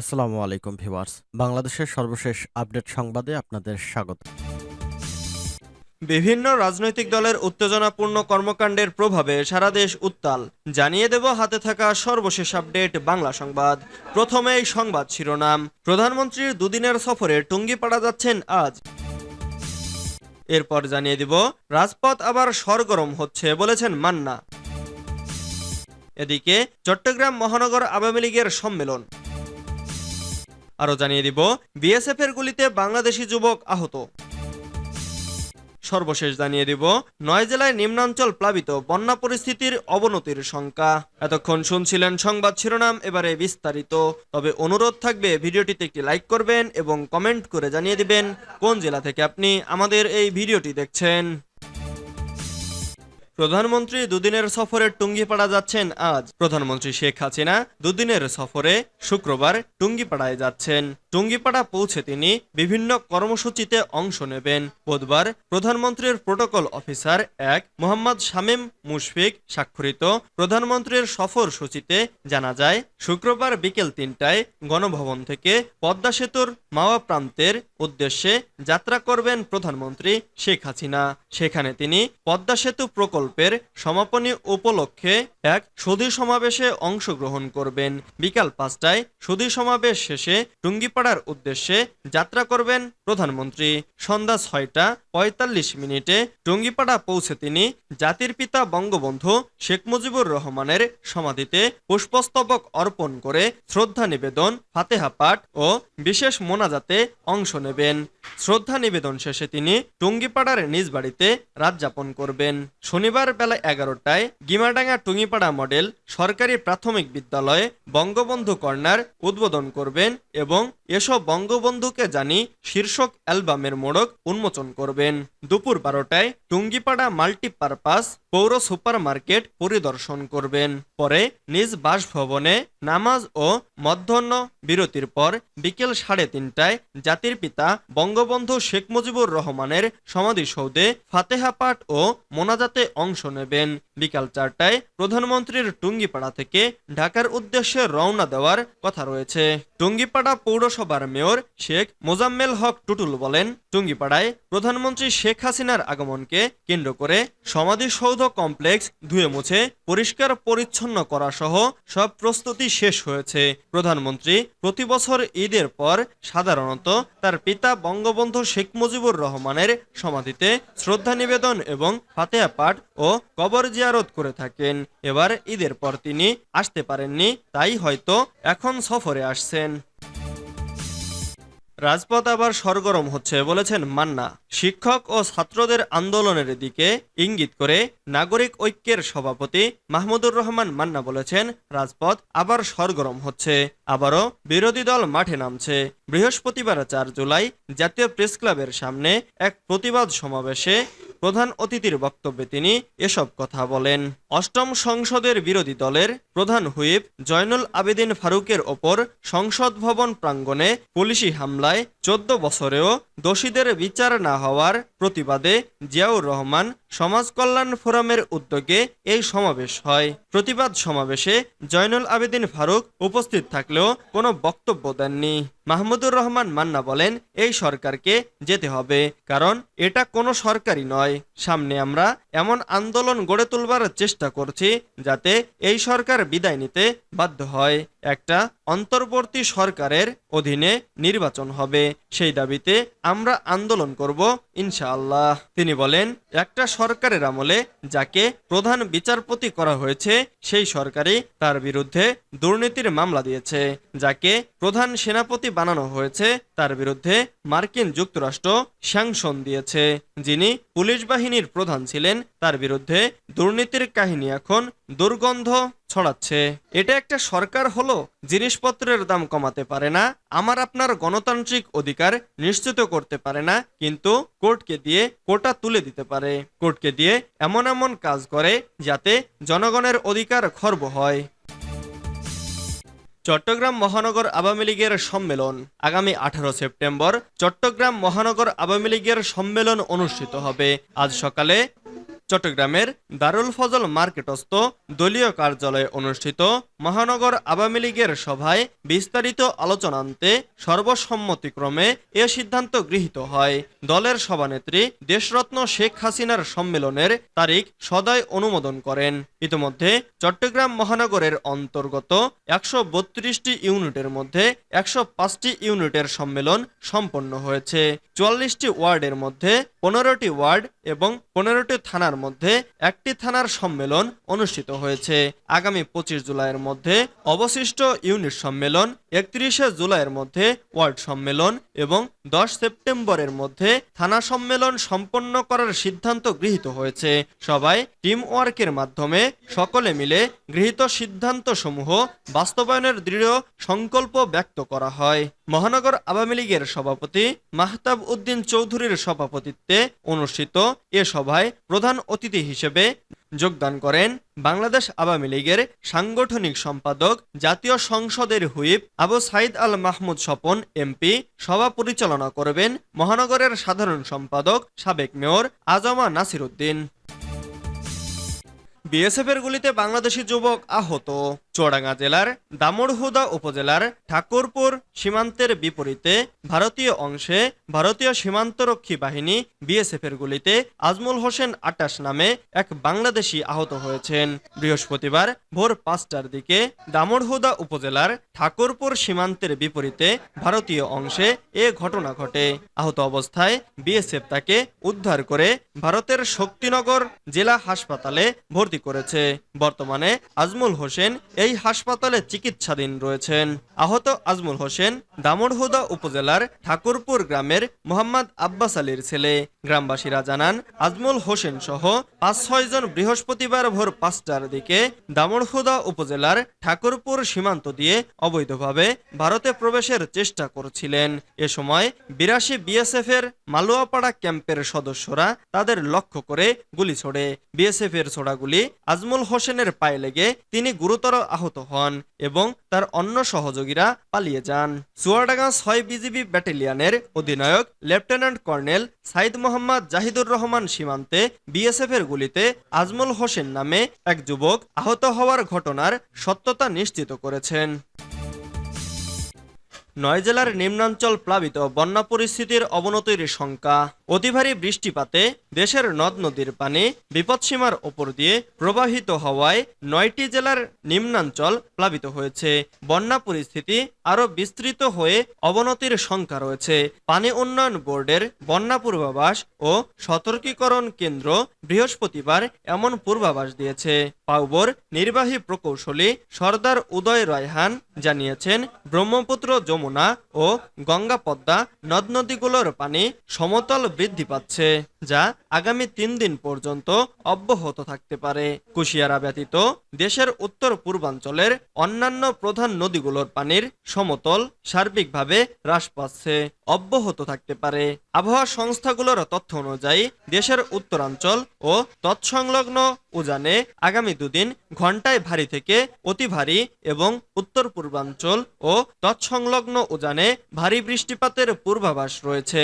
আসসালামু আলাইকুম ভিউয়ার্স। বাংলাদেশের সর্বশেষ আপডেট সংবাদে আপনাদের স্বাগত। বিভিন্ন রাজনৈতিক দলের উত্তেজনাপূর্ণ কর্মকাণ্ডের প্রভাবে সারা দেশ উত্তাল। জানিয়ে দেব হাতে থাকা সর্বশেষ আপডেট বাংলা সংবাদ। প্রথমেই সংবাদ শিরোনাম। প্রধানমন্ত্রীর দুদিনের সফরে টুঙ্গিপাড়া যাচ্ছেন আজ। এরপর জানিয়ে দিব, রাজপথ আবার সরগরম হচ্ছে বলেছেন মান্না। এদিকে, চট্টগ্রাম মহানগর আওয়ামী লীগের সম্মেলন। আরও জানিয়ে দিব বিএসএফ এর গুলিতে বাংলাদেশি যুবক আহত। সর্বশেষ জানিয়ে দিব, নয় জেলায় নিম্নাঞ্চল প্লাবিত বন্যা পরিস্থিতির অবনতির শঙ্কা এতক্ষণ শুনছিলেন সংবাদ শিরোনাম, এবারে বিস্তারিত। তবে অনুরোধ থাকবে, ভিডিওটিতে একটি লাইক করবেন এবং কমেন্ট করে জানিয়ে দিবেন কোন জেলা থেকে আপনি আমাদের এই ভিডিওটি দেখছেন। প্রধানমন্ত্রী দুদিনের সফরে টুঙ্গিপাড়া যাচ্ছেন আজ। প্রধানমন্ত্রী শেখ হাসিনা দুদিনের সফরে শুক্রবার টুঙ্গিপাড়ায় যাচ্ছেন। টুঙ্গিপাড়া পৌঁছে তিনি বিভিন্ন কর্মসূচিতে অংশ নেবেন। বুধবার প্রধানমন্ত্রীর প্রোটোকল অফিসার এক মোহাম্মদ শামীম মুশফিক স্বাক্ষরিত প্রধানমন্ত্রীর সফর সূচিতে জানা যায়, শুক্রবার বিকেল তিনটায় গণভবন থেকে পদ্মা সেতুর মাওয়া প্রান্তের উদ্দেশ্যে যাত্রা করবেন প্রধানমন্ত্রী শেখ হাসিনা। সেখানে তিনি পদ্মা সেতু প্রকল্পের সমাপনী উপলক্ষে এক সুধী সমাবেশে অংশগ্রহণ করবেন। বিকাল পাঁচটায় সুধী সমাবেশ শেষে টুঙ্গিপাড়ার উদ্দেশ্যে যাত্রা করবেন প্রধানমন্ত্রী। সন্ধ্যা ছয়টা পঁয়তাল্লিশ মিনিটে টুঙ্গিপাড়া পৌঁছে তিনি জাতির পিতা বঙ্গবন্ধু শেখ মুজিবুর রহমানের সমাধিতে পুষ্পস্তবক অর্পণ করে শ্রদ্ধা নিবেদন, ফাতেহা পাঠ ও বিশেষ মোনাজাতে অংশ নেবেন। শ্রদ্ধা নিবেদন শেষে তিনি টুঙ্গিপাড়ার নিজ বাড়িতে রাত যাপন করবেন। শনিবার বেলা এগারোটায় গিমাডাঙ্গা টুঙ্গিপাড়া মডেল সরকারি প্রাথমিক বিদ্যালয়ে বঙ্গবন্ধু কর্নার উদ্বোধন করবেন এবং এসব বঙ্গবন্ধুকে জানি শীর্ষক অ্যালবামের মোড়ক উন্মোচন করবেন। দুপুর বারোটায় টুঙ্গিপাড়া মাল্টিপারপাস পৌর সুপার মার্কেট পরিদর্শন করবেন। পরে নিজ বাসভবনে নামাজ ও মধ্যাহ্ন বিরতির পর বিকেল সাড়ে তিনটায় জাতির পিতা বঙ্গবন্ধু শেখ মুজিবুর রহমানের সমাধিসৌধে ফাতেহা পাঠ ও মোনাজাতে অংশ নেবেন। বিকাল চারটায় প্রধানমন্ত্রীর টুঙ্গিপাড়া থেকে ঢাকার উদ্দেশ্যে রওনা দেওয়ার কথা রয়েছে। টুঙ্গিপাড়া পৌরসভার মেয়র শেখ মোজাম্মেল হক টুটুল বলেন, টুঙ্গিপাড়ায় প্রধানমন্ত্রী শেখ হাসিনার আগমনকে কেন্দ্র করে সমাধিসৌধ কমপ্লেক্স ধুয়ে মুছে, পরিষ্কার পরিচ্ছন্ন করা সহ সব প্রস্তুতি শেষ হয়েছে। প্রধানমন্ত্রী প্রতি বছর ঈদের পর সাধারণত তার পিতা বঙ্গবন্ধু শেখ মুজিবুর রহমানের সমাধিতে শ্রদ্ধা নিবেদন এবং ফাতেহা পাঠ ও কবর জিয়ারত করে থাকেন। এবার ঈদের পর তিনি আসতে পারেননি, তাই হয়তো এখন সফরে আসছেন। রাজপথ আবার সরগরম হচ্ছে বলেছেন মান্না। শিক্ষক ও ছাত্রদের আন্দোলনের দিকে ইঙ্গিত করে নাগরিক ঐক্যের সভাপতি মাহমুদুর রহমান মান্না বলেছেন, রাজপথ আবার সরগরম হচ্ছে। আবারও বিরোধী দল মাঠে নামছে। বৃহস্পতিবার চার জুলাই জাতীয় প্রেস ক্লাবের সামনে এক প্রতিবাদ সমাবেশে প্রধান অতিথির বক্তব্যে তিনি এসব কথা বলেন। অষ্টম সংসদের বিরোধী দলের প্রধান হুইপ জয়নুল আবেদিন ফারুকের ওপর সংসদ ভবন প্রাঙ্গণে পুলিশি হামলায় চোদ্দ বছরেও দোষীদের বিচার না হওয়ার প্রতিবাদে জিয়াউর রহমান সমাজ কল্যাণ ফোরামের উদ্যোগে এই সমাবেশ হয়। প্রতিবাদ সমাবেশে জয়নুল আবেদিন ফারুক উপস্থিত থাকলেও কোনো বক্তব্য দেননি। মাহমুদুর রহমান মান্না বলেন, এই সরকারকে যেতে হবে, কারণ এটা কোনো সরকারই নয়। সামনে আমরা এমন আন্দোলন গড়ে তুলবার চেষ্টা করছি, যাতে এই সরকার বিদায় নিতে বাধ্য হয়। একটা অন্তর্বর্তী সরকারের অধীনে নির্বাচন হবে। সেই দাবিতে আমরা আন্দোলন করব ইনশাআল্লাহ। তিনি বলেন, একটা সরকারের আমলে যাকে প্রধান বিচারপতি করা হয়েছে, সেই সরকারই তার বিরুদ্ধে দুর্নীতির মামলা দিয়েছে। যাকে প্রধান সেনাপতি বানানো হয়েছে, তার বিরুদ্ধে মার্কিন যুক্তরাষ্ট্র স্যাংশন দিয়েছে। যিনি পুলিশ বাহিনীর প্রধান ছিলেন, তার বিরুদ্ধে দুর্নীতির কাহিনী এখন দুর্গন্ধ ছড়াচ্ছে। এটা একটা সরকার হলো, জিনিসপত্রের দাম কমাতে পারে না, আমার আপনার গণতান্ত্রিক অধিকার নিশ্চিত করতে পারে না, কিন্তু কোর্টকে দিয়ে কোটা তুলে দিতে পারে। কোর্টকে দিয়ে এমন এমন কাজ করে যাতে জনগণের অধিকার খর্ব হয়। চট্টগ্রাম মহানগর আওয়ামী লীগের সম্মেলন। আগামী আঠারো সেপ্টেম্বর চট্টগ্রাম মহানগর আওয়ামী লীগের সম্মেলন অনুষ্ঠিত হবে। আজ সকালে চট্টগ্রামের দারুল ফজল মার্কেটস্থ দলীয় কার্যালয়ে অনুষ্ঠিত মহানগর আওয়ামী লীগের সভায় বিস্তারিত আলোচনান্তে সর্বসম্মতিক্রমে এ সিদ্ধান্ত গৃহীত হয়। দলের সভানেত্রী দেশরত্ন শেখ হাসিনার সম্মেলনের তারিখ সদয় অনুমোদন করেন। ইতিমধ্যে চট্টগ্রাম মহানগরের অন্তর্গত একশো বত্রিশটি ইউনিটের মধ্যে একশো পাঁচটি ইউনিটের সম্মেলন সম্পন্ন হয়েছে। চুয়াল্লিশটি ওয়ার্ডের মধ্যে পনেরোটি ওয়ার্ড এবং পনেরোটি থানার মধ্যে একটি থানার সম্মেলন অনুষ্ঠিত হয়েছে। আগামী পঁচিশ জুলাইয়ের মধ্যে অবশিষ্ট ইউনিট সম্মেলন একত্রিশে জুলাইয়ের মধ্যে ওয়ার্ড সম্মেলন এবং দশ সেপ্টেম্বরের মধ্যে থানা সম্মেলন সম্পন্ন করার সিদ্ধান্ত গৃহীত হয়েছে। সবাই টিম ওয়ার্কের মাধ্যমে সকলে মিলে গৃহীত সিদ্ধান্ত সমূহ বাস্তবায়নের দৃঢ় সংকল্প ব্যক্ত করা হয়। মহানগর আওয়ামী লীগের সভাপতি মাহতাব উদ্দিন চৌধুরীর সভাপতিত্বে অনুষ্ঠিত এ সভায় প্রধান অতিথি হিসেবে যোগদান করেন বাংলাদেশ আওয়ামী লীগের সাংগঠনিক সম্পাদক জাতীয় সংসদের হুইপ আবু সাইদ আল মাহমুদ স্বপন, এমপি, সভা পরিচালনা করবেন মহানগরের সাধারণ সম্পাদক সাবেক মেয়র আজমা নাসির উদ্দিন বিএসএফের গুলিতে বাংলাদেশি যুবক আহত। চুয়াডাঙ্গা জেলার দামুড়হুদা উপজেলার ঠাকুরপুর সীমান্তের বিপরীতে ভারতীয় অংশে ভারতীয় সীমান্তরক্ষী বাহিনী বিএসএফের গুলিতে আজমুল হোসেন আটাশ নামে এক বাংলাদেশি আহত হয়েছেন। বৃহস্পতিবার ভোর পাঁচটার দিকে দামুড়হুদা উপজেলার ঠাকুরপুর সীমান্তের বিপরীতে ভারতীয় অংশে এ ঘটনা ঘটে। আহত অবস্থায় বিএসএফ তাকে উদ্ধার করে ভারতের শক্তিনগর জেলা হাসপাতালে ভর্তি করেছে। বর্তমানে আজমুল হোসেন এই হাসপাতালে চিকিৎসাধীন রয়েছেন আহত আজমুল হোসেন, দামোড়হুদা উপজেলার ঠাকুরপুর গ্রামের মোহাম্মদ আব্বাস আলীর ছেলে। গ্রামবাসীরা জানান, আজমুল হোসেন সহ পাঁচ ছয় জন বৃহস্পতিবার ভোর পাঁচটার দিকে দামোড়হুদা উপজেলার ঠাকুরপুর সীমান্ত দিয়ে অবৈধভাবে ভারতে প্রবেশের চেষ্টা করছিলেন। এ সময় বিরাশি বিএসএফ এর মালুয়াপাড়া ক্যাম্পের সদস্যরা তাদের লক্ষ্য করে গুলি ছোড়ে। বিএসএফ এর ছোড়াগুলি আজমুল হোসেনের পায়ে লেগে তিনি গুরুতর আহত হন এবং তার অন্য সহযোগীরা পালিয়ে যান। চুয়াডাঙ্গা ছয় বিজিবি ব্যাটালিয়নের অধিনায়ক লেফটেন্যান্ট কর্নেল সাইদ মোহাম্মদ জাহিদুর রহমান সীমান্তে বিএসএফ এর গুলিতে আজমুল হোসেন নামে এক যুবক আহত হওয়ার ঘটনার সত্যতা নিশ্চিত করেছেন। নয় জেলার নিম্নাঞ্চল প্লাবিত বন্যা পরিস্থিতির অবনতির শঙ্কা অতি ভারী বৃষ্টিপাতে দেশের নদ নদীর পানি বিপদসীমার ওপর দিয়ে প্রবাহিত হওয়ায় নয়টি জেলার নিম্নাঞ্চল প্লাবিত হয়েছে। বন্যা পরিস্থিতি আরও বিস্তৃত হয়ে অবনতির শঙ্কা রয়েছে। পানি উন্নয়ন বোর্ডের বন্যা পূর্বাভাস ও সতর্কীকরণ কেন্দ্র বৃহস্পতিবার এমন পূর্বাভাস দিয়েছে। পাউবর নির্বাহী প্রকৌশলী সর্দার উদয় রায়হান জানিয়েছেন, ব্রহ্মপুত্র যমুনা ও গঙ্গা পদ্মা নদ নদীগুলোর পানি সমতল বৃদ্ধি পাচ্ছে, যা আগামী তিন দিন পর্যন্ত অব্যাহত থাকতে পারে। কুশিয়ারা ব্যতীত দেশের উত্তর পূর্বাঞ্চলের অন্যান্য প্রধান নদীগুলোর পানির সমতল সার্বিকভাবে হ্রাস পাচ্ছে, অব্যাহত থাকতে পারে। আবহাওয়া সংস্থাগুলোর তথ্য অনুযায়ী, দেশের উত্তরাঞ্চল ও তৎসংলগ্ন উজানে আগামী দুদিন ঘন্টায় ভারী থেকে অতি ভারী এবং উত্তর পূর্বাঞ্চল ও তৎসংলগ্ন উজানে ভারী বৃষ্টিপাতের পূর্বাভাস রয়েছে।